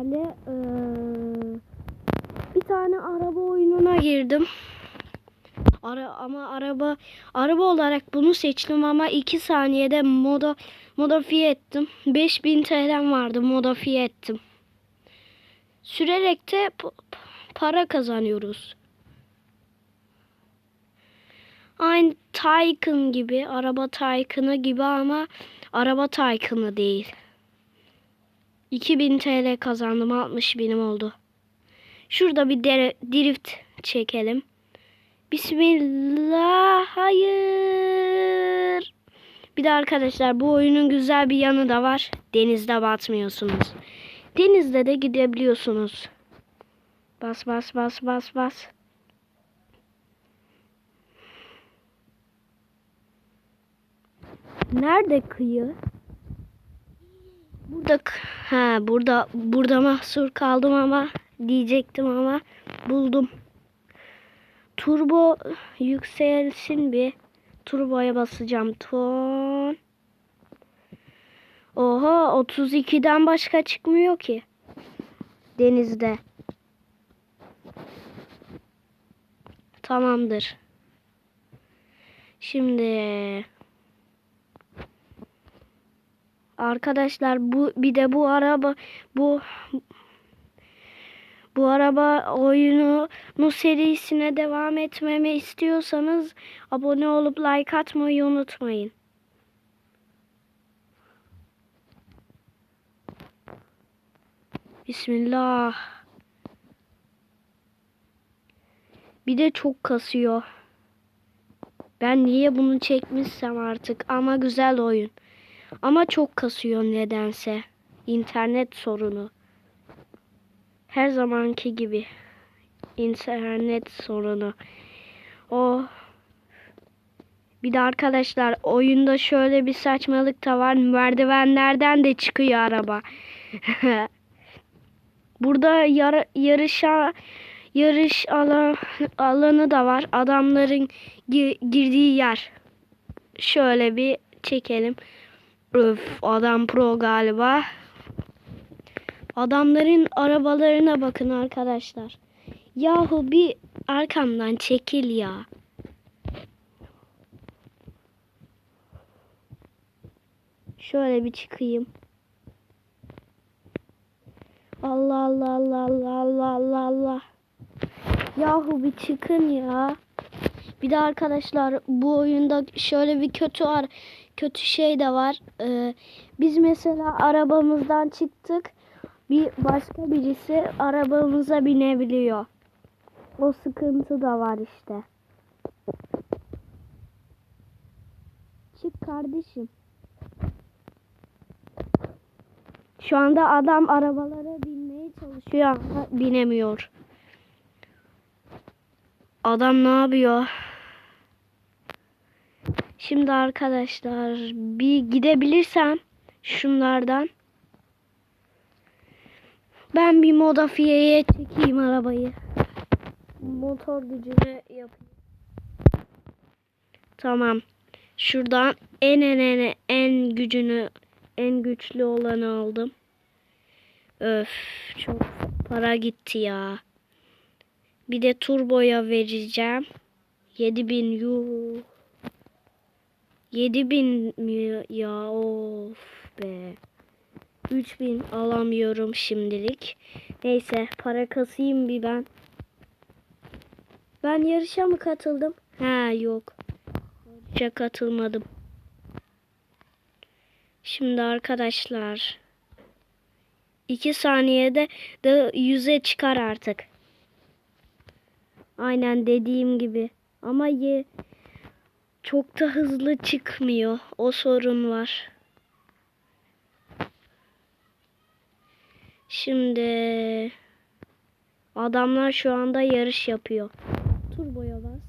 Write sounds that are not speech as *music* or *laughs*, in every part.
sizlerle eee, bir tane araba oyununa girdim. Ara, ama araba araba olarak bunu seçtim ama 2 saniyede moda modifiye ettim. 5000 TL'm vardı modifiye ettim. Sürerek de para kazanıyoruz. Aynı Tycoon gibi, araba Tycoon'ı gibi ama araba Tycoon'ı değil. 2000 TL kazandım, 60 binim oldu. Şurada bir dere- drift çekelim. Bismillah, hayır. Bir de arkadaşlar bu oyunun güzel bir yanı da var. Denizde batmıyorsunuz. Denizde de gidebiliyorsunuz. Bas bas bas bas bas. Nerede kıyı? Burada k- ha burada burada mahsur kaldım ama diyecektim ama buldum. Turbo yükselsin bir. Turboya basacağım. Ton. Oha 32'den başka çıkmıyor ki. Denizde. Tamamdır. Şimdi Arkadaşlar bu bir de bu araba bu bu araba oyunu serisine devam etmemi istiyorsanız abone olup like atmayı unutmayın. Bismillah. Bir de çok kasıyor. Ben niye bunu çekmişsem artık ama güzel oyun. Ama çok kasıyor nedense. İnternet sorunu. Her zamanki gibi. İnternet sorunu. O bir de arkadaşlar oyunda şöyle bir saçmalık da var. Merdivenlerden de çıkıyor araba. *laughs* Burada yar, yarışa yarış alan, alanı da var. Adamların gi- girdiği yer. Şöyle bir çekelim. Öf adam pro galiba. Adamların arabalarına bakın arkadaşlar. Yahu bir arkamdan çekil ya. Şöyle bir çıkayım. Allah Allah Allah Allah Allah Allah. Yahu bir çıkın ya. Bir de arkadaşlar bu oyunda şöyle bir kötü ar kötü şey de var. Ee, biz mesela arabamızdan çıktık. Bir başka birisi arabamıza binebiliyor. O sıkıntı da var işte. Çık kardeşim. Şu anda adam arabalara binmeye çalışıyor ama binemiyor. Adam ne yapıyor? Şimdi arkadaşlar bir gidebilirsem şunlardan ben bir modifiyeye çekeyim arabayı. Motor gücüne yapayım. Tamam. Şuradan en en en en gücünü en güçlü olanı aldım. Öf çok para gitti ya. Bir de turboya vereceğim. 7000 yuh. 7000 mi ya of be. 3000 alamıyorum şimdilik. Neyse para kasayım bir ben. Ben yarışa mı katıldım? Ha yok. Yarışa katılmadım. Şimdi arkadaşlar 2 saniyede de 100'e çıkar artık. Aynen dediğim gibi. Ama ye çok da hızlı çıkmıyor. O sorun var. Şimdi adamlar şu anda yarış yapıyor. Turboya bas.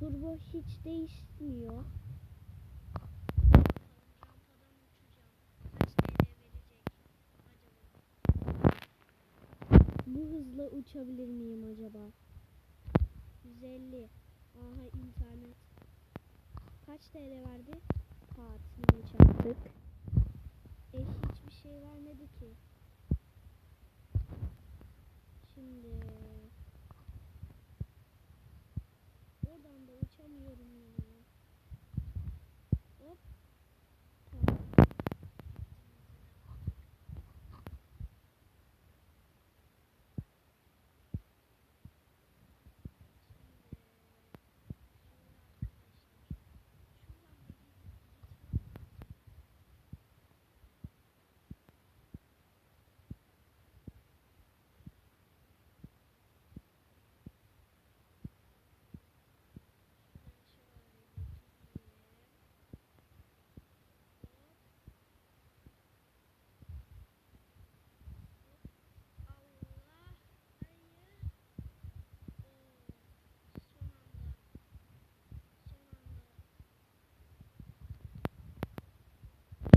Turbo hiç değişmiyor. Bu hızla uçabilir miyim acaba? 150. Aha internet. Kaç TL verdi? Tatile çarptık. E hiçbir şey vermedi ki.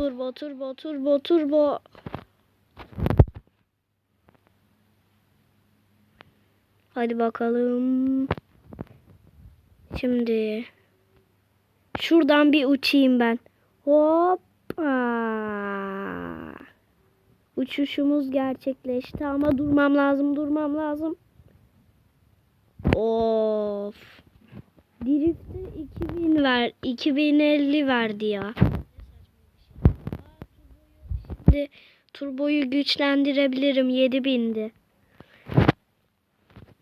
Turbo turbo turbo turbo. Hadi bakalım. Şimdi şuradan bir uçayım ben. Hoppa. Uçuşumuz gerçekleşti ama durmam lazım, durmam lazım. Of. Drift'e 2000 ver, 2050 verdi ya. Şimdi turboyu güçlendirebilirim. 7000'di.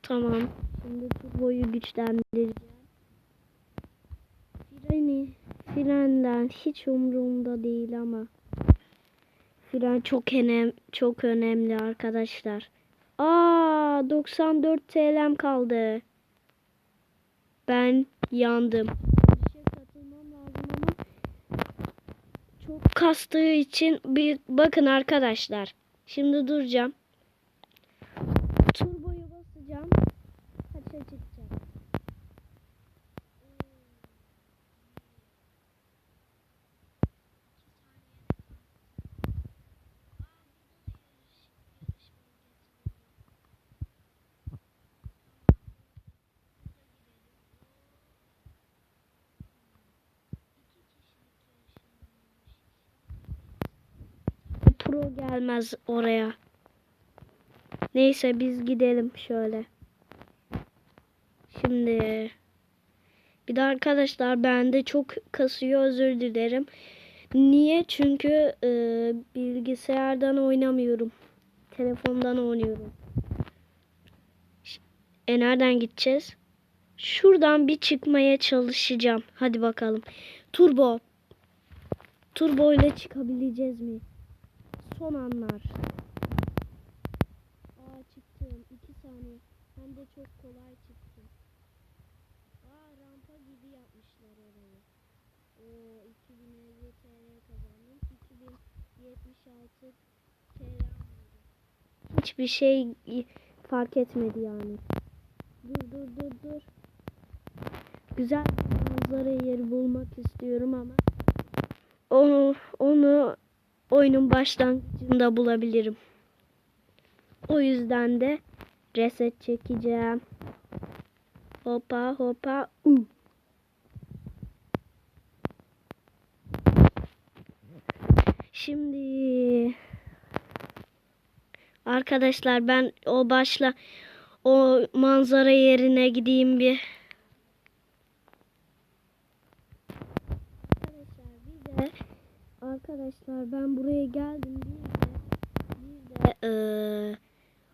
Tamam. Şimdi turboyu güçlendireceğim. Freni, frenden hiç umurumda değil ama. Fren çok önem çok önemli arkadaşlar. Aa 94 TL'm kaldı. Ben yandım. Bir şey katılmam lazım ama kastığı için bir bakın arkadaşlar. Şimdi duracağım. Turboyu basacağım. Kaça çıkacak? Pro gelmez oraya. Neyse biz gidelim şöyle. Şimdi bir de arkadaşlar bende çok kasıyor özür dilerim. Niye? Çünkü e, bilgisayardan oynamıyorum. Telefondan oynuyorum. E nereden gideceğiz? Şuradan bir çıkmaya çalışacağım. Hadi bakalım. Turbo. Turbo ile çıkabileceğiz mi? Son anlar. Aa çıktım. 2 saniye. Hem de çok kolay çıktım. Aa rampa gibi yapmışlar orayı. Oo 2050 TL kazandım. 2076 TL. Hiçbir şey fark etmedi yani. Dur dur dur dur. Güzel bir manzara yeri bulmak istiyorum ama onu onu oyunun başlangıcında bulabilirim. O yüzden de reset çekeceğim. Hopa hopa u. Şimdi arkadaşlar ben o başla o manzara yerine gideyim bir. Arkadaşlar bir de arkadaşlar ben buraya geldim bir de bir de eee,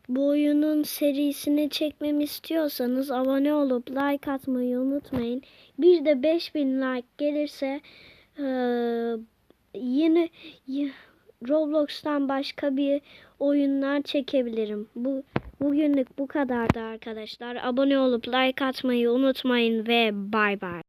bu oyunun serisini çekmemi istiyorsanız abone olup like atmayı unutmayın. Bir de 5000 like gelirse eee, yine y- Roblox'tan başka bir oyunlar çekebilirim. Bu bugünlük bu kadardı arkadaşlar. Abone olup like atmayı unutmayın ve bay bay.